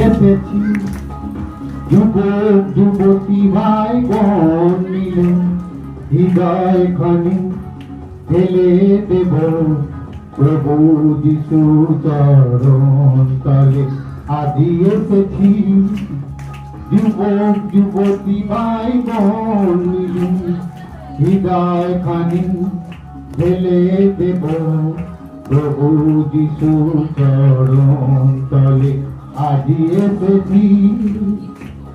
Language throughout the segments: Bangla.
এসেছি যুবক যুবতী ভাই বোন মিলে হৃদয় খানি ঢেলে দেব প্রভু যিশু চরণ তলে আজি এসেছি যুবক যুবতী ভাই বোন মিলে হৃদয় খানি ঢেলে দেব প্রভু যিশু চরণ আজি এসেছি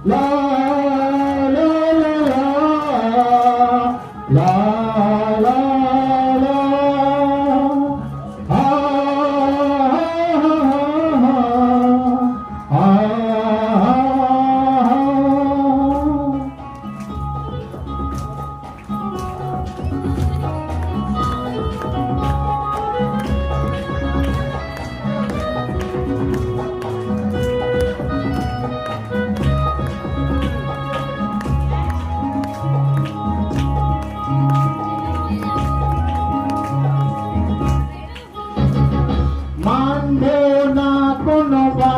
লা লা লা লা লা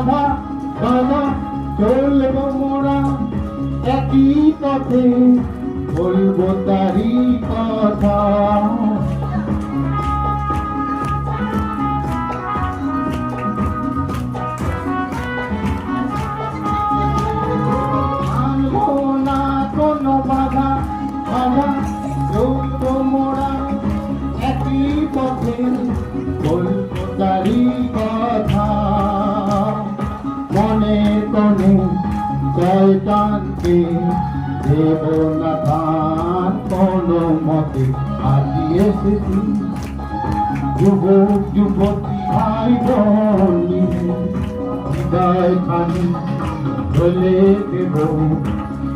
বাধা বাধা চলব মোরা একই পথে বলব তারি। শয়তানকে দেব না দান কোনো মতে আজি এসেছি যুবক যুবতী ভাই বোন হৃদয় খানি বলে দেব।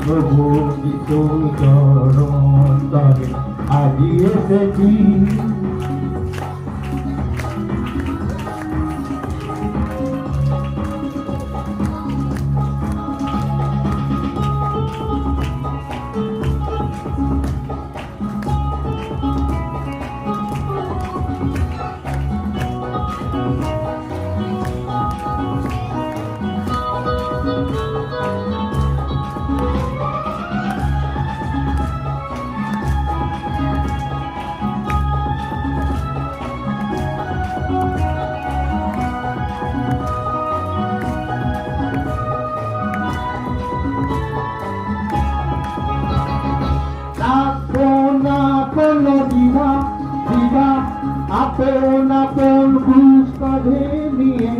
প্রভু চরণ তবে আজি এসেছি আপন দিবা দিবা আপন আপন ঘুষ কাঁধে নিয়ে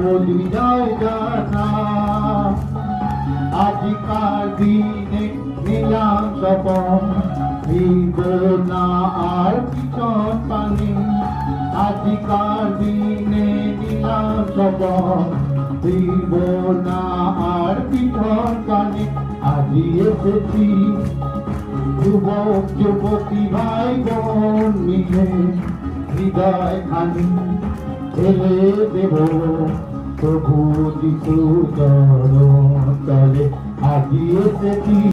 করব বিজয় যাত্রা আজিকার দিনে নিলাম সপন দিব না আর পিছন পানি। আজিকার দিনে নিলাম সপন দিব না আর পিছন পানি। আজি এসেছি যুবক, যুবতী ভাই বোন মিলে হৃদয় খানি ছেলে দেব। প্রভু দিত তলে আজি এসেছি